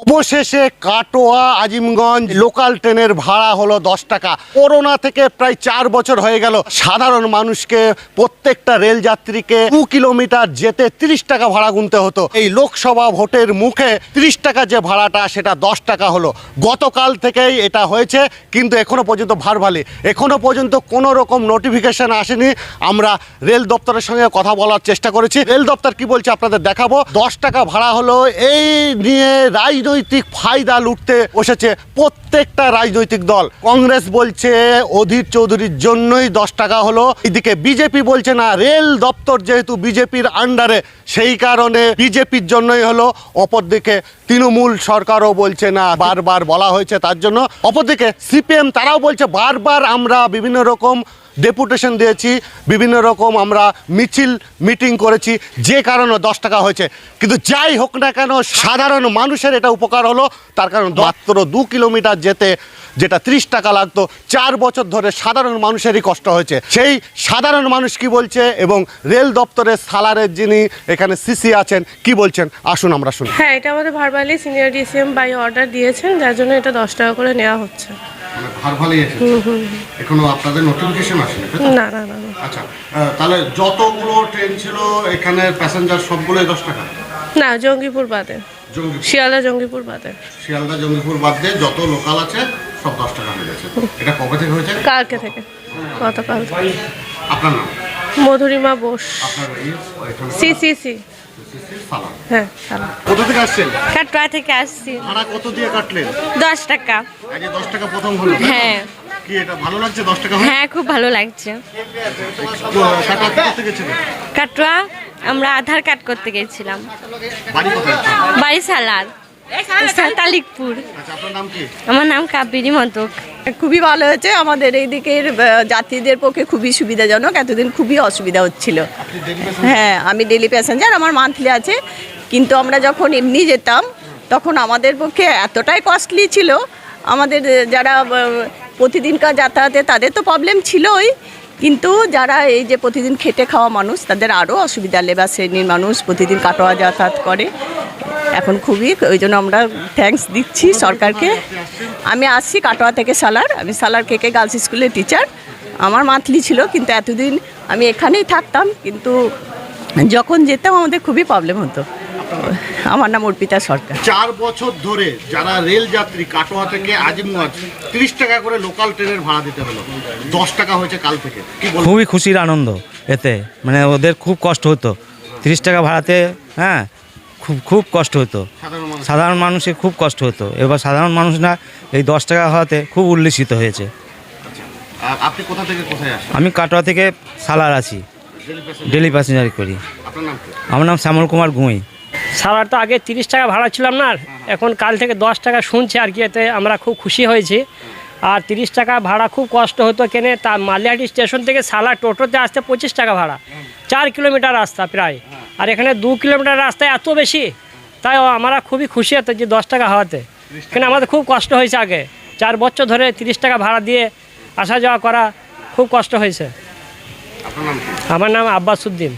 অবশেষে কাটোয়া, আজিমগঞ্জ লোকাল ট্রেনের ভাড়া হলো দশ টাকা। করোনা থেকে প্রায় চার বছর হয়ে গেল। সাধারণ মানুষকে প্রত্যেকটা রেল যাত্রীকে দু কিলোমিটার যেতে তিরিশ টাকা ভাড়া গুনতে হতো। এই লোকসভা ভোটের মুখে তিরিশ টাকা যে ভাড়াটা, সেটা দশ টাকা হলো। গতকাল থেকেই এটা হয়েছে, কিন্তু এখনও পর্যন্ত ভারভালি এখনও পর্যন্ত কোনো রকম নোটিফিকেশন আসেনি। আমরা রেল দপ্তরের সঙ্গে কথা বলার চেষ্টা করেছি। রেল দপ্তর কি বলছে আপনাদের দেখাবো। দশ টাকা ভাড়া হলো এই নিয়ে রাজনৈতিক ফায়দা লুটতে বসেছে প্রত্যেকটা রাজনৈতিক দল। কংগ্রেস বলছে, অধীর চৌধুরীর জন্যই দশ টাকা হলো। এদিকে বিজেপি বলছে না, রেল দপ্তর যেহেতু বিজেপির আন্ডারে সেই কারণে বিজেপির জন্যই হলো। অপরদিকে তৃণমূল সরকারও বলছে না, বারবার বলা হয়েছে তার জন্য। অপরদিকে সিপিএম তারাও বলছে, বারবার আমরা বিভিন্ন রকম ডেপুটেশন দিয়েছি, বিভিন্ন রকম আমরা মিছিল মিটিং করেছি, যে কারণে দশ টাকা হয়েছে। কিন্তু যাই হোক না কেন, সাধারণ মানুষের এটা উপকার হলো, তার কারণ মাত্র দু কিলোমিটার যেতে, যেটা ত্রিশ টাকা লাগতো, চার বছর ধরে সাধারণ মানুষেরই কষ্ট হয়েছে। সেই সাধারণ মানুষ কি বলছে এবং রেল দপ্তরের সালারের যিনি এখানে সিসি আছেন, কি বলছেন? আসুন আমরা শুনি। হ্যাঁ এটা আমাদের verbally senior DCM by order দিয়েছেন, যার জন্য এটা দশ টাকা করে নেওয়া হচ্ছে। এখনও আপনাদের নোটিফিকেশন আসেনি না না না। আচ্ছা তাহলে যতগুলো ট্রেন ছিল এখানে প্যাসেঞ্জার সবগুলোই দশ টাকা? না জঙ্গিপুর বাদে। শিয়ালদা জঙ্গিপুর বাদে। শিয়ালদা জঙ্গিপুর বাদ যত লোকাল আছে সব দশ টাকা হয়ে এটা কবে থেকে হয়েছে? কালকে থেকে গতকাল। আপনার নাম? মধুরিমা বোস। আপনার সি সি সি। হ্যাঁ কোথা থেকে আসছেন? কাটোয়া থেকে আসছি। ভাড়া কত দিয়ে কাটলেন? দশ টাকা। আগে দশ টাকা প্রথম হলো হ্যাঁ। কি এটা ভালো লাগছে দশ টাকা হ্যাঁ খুব ভালো লাগছে। কাটোয়া আমরা আধার কার্ড করতে গেছিলাম। বাড়ি সালার আচ্ছা আপনার নাম কি? আমার নাম কাবেরী মতক খুবই ভালো হয়েছে আমাদের এই দিকের যাত্রীদের পক্ষে খুবই সুবিধাজনক এতদিন খুবই অসুবিধা হচ্ছিল। হ্যাঁ আমি ডেলি প্যাসেঞ্জার আমার মান্থলি আছে কিন্তু আমরা যখন এমনি যেতাম তখন আমাদের পক্ষে এতটাই কস্টলি ছিল আমাদের যারা প্রতিদিনকার যাতায়াতে তাদের তো প্রবলেম ছিলই কিন্তু যারা এই যে প্রতিদিন খেটে খাওয়া মানুষ, তাদের আরও অসুবিধা। লেবার শ্রেণির মানুষ প্রতিদিন কাটোয়া যাতায়াত করে। এখন খুবই, ওই জন্য আমরা থ্যাঙ্কস দিচ্ছি সরকারকে। আমি আসছি কাটোয়া থেকে সালার। আমি সালার কেকে গার্লস স্কুলের টিচার আমার মান্থলি ছিল, কিন্তু এতদিন আমি এখানেই থাকতাম। কিন্তু যখন যেতাম, আমাদের খুবই প্রবলেম হতো। আমার নাম অর্পিতা সরকার। চার বছর ধরে যারা রেল যাত্রী কাটোয়া থেকে আজিমগঞ্জ তিরিশ টাকা করে লোকাল ট্রেনের ভাড়া দিতে হলো। দশ টাকা হয়েছে কাল থেকে। কি বলব? খুবই খুশির আনন্দ এতে। মানে ওদের খুব কষ্ট হতো। তিরিশ টাকা ভাড়াতে হ্যাঁ খুব খুব কষ্ট হতো। সাধারণ মানুষ। মানুষের খুব কষ্ট হতো। এবার সাধারণ মানুষ না এই দশ টাকা হওয়াতে খুব উল্লিখিত হয়েছে। আপনি কোথা থেকে কোথায় আসেন আমি কাটোয়া থেকে সালার আছি। ডেলি প্যাসেঞ্জারি করি। আপনার নাম কি? আমার নাম শ্যামল কুমার গুঁই। সালার তো আগে তিরিশ টাকা ভাড়া ছিলাম না এখন কাল থেকে দশ টাকা শুনছি আর কি এতে আমরা খুব খুশি হয়েছি। আর তিরিশ টাকা ভাড়া খুব কষ্ট হতো কেনে তা মালিয়াটি স্টেশন থেকে সালা টোটোতে আসতে পঁচিশ টাকা ভাড়া। চার কিলোমিটার রাস্তা প্রায়। আর এখানে দু কিলোমিটার রাস্তা এত বেশি তাই আমরা খুবই খুশি হতো যে দশ টাকা হওয়াতে। কেন আমাদের খুব কষ্ট হয়েছে আগে। চার বছর ধরে তিরিশ টাকা ভাড়া দিয়ে আসা যাওয়া করা খুব কষ্ট হয়েছে। নাম আমার নাম আব্বাসুদ্দিন